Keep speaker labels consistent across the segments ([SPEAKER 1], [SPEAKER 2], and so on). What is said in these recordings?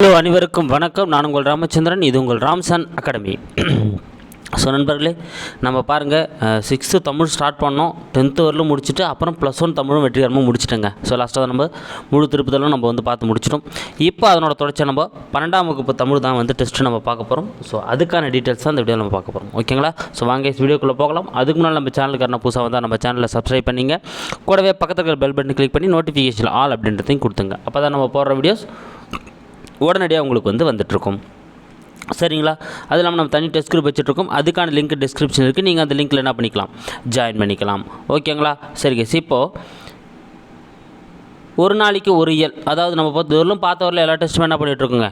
[SPEAKER 1] Hello அனைவருக்கும் வணக்கம். நான் உங்கள் ராமச்சந்திரன் இது உங்கள் ராம்சன் அகாடமி. ஸோ நண்பர்களே நம்ம பாருங்கள் சிக்ஸ்த்து தமிழ் ஸ்டார்ட் பண்ணோம். டென்த்து வரலும் முடிச்சுட்டு அப்புறம் ப்ளஸ் ஒன் தமிழும் வெற்றிகரமாக முடிச்சிட்டேங்க. ஸோ லாஸ்ட்டாக நம்ம முழு திருப்பதெல்லாம் நம்ம வந்து பார்த்து முடிச்சிட்டோம். இப்போ அதனோட தொடர்ச்சி நம்ம பன்னெண்டாம் வகுப்பு தமிழ் தான் வந்து டெஸ்ட்டு நம்ம பார்க்க போகிறோம் ஸோ அதுக்கான டீட்டெயில்ஸ் தான் இந்த வீடியோ நம்ம பார்க்க போகிறோம் ஓகேங்களா ஸோ வாங்க வீடியோக்குள்ளே போகலாம். அதுக்கு முன்னாடி நம்ம சேனலுக்கு என்ன புதுசாக வந்தால் நம்ம சேனலை சப்ஸ்கிரைப் பண்ணிங்க. கூடவே பக்கத்தில் பெல் பட்டன் கிளிக் பண்ணி நோட்டிஃபிகேஷன் ஆல் அப்படின்றதையும் கொடுத்துங்க. அப்போ தான் நம்ம போடுற வீடியோஸ் உடனடியாக உங்களுக்கு வந்து வந்துட்டுருக்கும். சரிங்களா? அது இல்லாமல் நம்ம தனி டெஸ்ட் குரூப் வச்சுட்ருக்கோம் அதுக்கான லிங்க் டிஸ்கிரிப்ஷன் இருக்குது நீங்கள் அந்த லிங்க்கில் என்ன பண்ணிக்கலாம்? ஜாயின் பண்ணிக்கலாம். ஓகேங்களா? சரி கேஸ் இப்போது ஒரு நாளைக்கு ஒரு இயல். அதாவது நம்ம பார்த்து வரலும் பார்த்த வரல எல்லா டெஸ்ட்டுமே என்ன பண்ணிகிட்ருக்கோங்க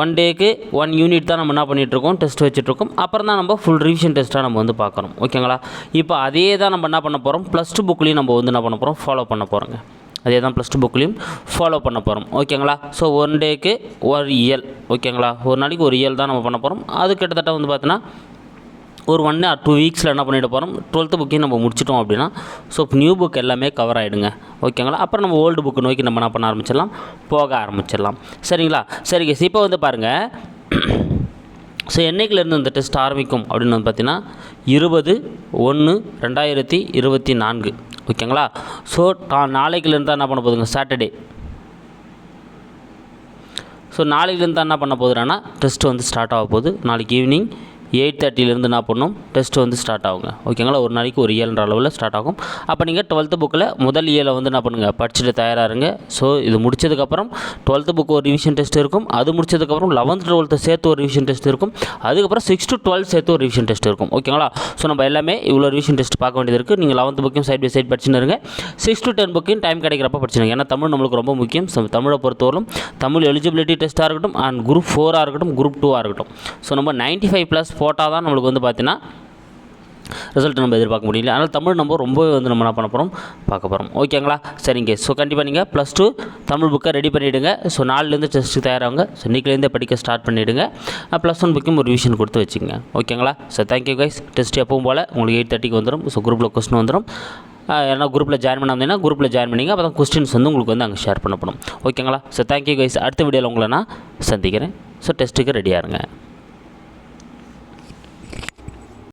[SPEAKER 1] ஒன் டேக்கு ஒன் யூனிட் தான் நம்ம என்ன பண்ணிகிட்ருக்கோம் டெஸ்ட் வச்சுட்ருக்கோம் அப்புறம் தான் நம்ம ஃபுல் ரிவிஷன் டெஸ்ட்டாக நம்ம வந்து பார்க்குறோம் ஓகேங்களா? இப்போ அதே தான் நம்ம என்ன பண்ண போகிறோம் ப்ளஸ் டூ புக்லேயும் நம்ம வந்து என்ன பண்ண போகிறோம் ஃபாலோ பண்ண போகிறோங்க அதே தான் ப்ளஸ் டூ புக்லேயும் ஃபாலோ பண்ண போகிறோம் ஓகேங்களா ஸோ ஒன் டேக்கு ஒரு இயல். ஓகேங்களா ஒரு நாளைக்கு ஒரு இயல் தான் நம்ம பண்ண போகிறோம் அது கிட்டத்தட்ட வந்து பார்த்தீங்கன்னா ஒரு ஒன் ஆர் டூ வீக்ஸில் என்ன பண்ணிட்டு போகிறோம் டுவெல்த்து புக்கையும் நம்ம முடிச்சிட்டோம் அப்படின்னா ஸோ நியூ புக் எல்லாமே கவர் ஆகிடுங்க ஓகேங்களா அப்புறம் நம்ம ஓல்டு புக்கு நோக்கி நம்ம என்ன பண்ண ஆரம்பிச்சிடலாம்? போக ஆரம்பிச்சிடலாம். சரிங்களா? சரிங்க இப்போ வந்து பாருங்கள் ஸோ என்றைக்கிலேருந்து இந்த டெஸ்ட் ஆரம்பிக்கும் அப்படின்னு வந்து பார்த்தீங்கன்னா இருபது ஒன்று ரெண்டாயிரத்தி இருபத்தி நான்கு. ஓகேங்களா? ஸோ டா நாளைக்குலேருந்து என்ன பண்ண போகுதுங்க சாட்டர்டே ஸோ நாளைக்குலேருந்து என்ன பண்ண போகுதுன்னா டெஸ்ட் வந்து ஸ்டார்ட் ஆக போகுது. நாளைக்கு ஈவினிங் எயிட் தேர்ட்டிலேருந்து என்ன பண்ணும்? டெஸ்ட் வந்து ஸ்டார்ட் ஆகுங்க. ஓகேங்களா ஒரு நாளைக்கு ஒரு இயல்ன்ற அளவில் ஸ்டார்ட் ஆகும். அப்போ நீங்கள் டுவெல்த்து புக்கில் முதல் இயலை வந்து என்ன பண்ணுங்கள் படிச்சுட்டு தயாராக இருங்க ஸோ இது முடிச்சதுக்கப்புறம் டுவெல்த்து புக்கு ஒரு ரிவிஷன் டெஸ்ட் இருக்கும். அது முடிச்சதுக்கப்புறம் லெவன்த் டுவெல்த்து சேர்த்து ஒரு ரிவிஷன் டெஸ்ட் இருக்கும். அதுக்கப்புறம் சிக்ஸ் டு டுவெல் சேர்த்து ஒரு ரிவிஷன் டெஸ்ட் இருக்கும். ஓகேங்களா ஸோ நம்ம எல்லாமே இவ்வளோ ரிவிஷன் டெஸ்ட் பார்க்க வேண்டியது இருக்குது நீங்கள் லெவன்த் புக்கையும் சைட் பை சைட் படிச்சுன்னு இருங்க. சிக்ஸ் டு டென் புக்கையும் டைம் கிடைக்கிறப்ப படிச்சுருங்க. ஏன்னா தமிழ் நம்மளுக்கு ரொம்ப முக்கியம். ஸோ தமிழை பொறுத்தவரைக்கும் தமிழ் எலிஜிபிலிட்டி டெஸ்ட்டாக இருக்கட்டும் அண்ட் குரூப் ஃபோராக இருக்கட்டும் குரூப் டூவாக இருக்கட்டும். ஸோ நம்ம நைன்ட்டி ஃபைவ் ப்ளஸ் போட்டால் தான் நம்மளுக்கு வந்து பார்த்தீங்கன்னா ரிசல்ட் நம்ம எதிர்பார்க்க முடியல. அதனால் தமிழ் நம்ம ரொம்பவே வந்து நம்ம என்ன பண்ண போகிறோம் பார்க்க போகிறோம் ஓகேங்களா சரிங்க. ஸோ கண்டிப்பாக நீங்கள் ப்ளஸ் டூ தமிழ் புக்கை ரெடி பண்ணிவிடுங்க ஸோ நாலுலேருந்து டெஸ்ட்டு தயாராகுங்க. ஸோ இன்றைக்கிலேருந்தே படிக்க ஸ்டார்ட் பண்ணிவிடுங்க ப்ளஸ் ஒன் புக்கும் ஒரு ரிவிஷன் கொடுத்து வச்சுங்க ஓகேங்களா ஸோ தேங்க்யூ கைஸ் டெஸ்ட் எப்பவும் போல் உங்களுக்கு எயிட் தேர்ட்டிக்கு வந்துடும் ஸோ குரூப்பில் கொஸ்டின் வந்துடும் ஏன்னா குரூப்பில் ஜாயின் பண்ணாமல் குரூப்பில் ஜாயின் பண்ணிங்க. அப்போ தான் கொஸ்டின்ஸ் வந்து உங்களுக்கு வந்து அங்கே ஷேர் பண்ணப்படும். ஓகேங்களா ஸோ தேங்க்யூ கைஸ் அடுத்த வீடியோவில் உங்களை நான் சந்திக்கிறேன். ஸோ டெஸ்ட்டுக்கு ரெடியாக இருங்க.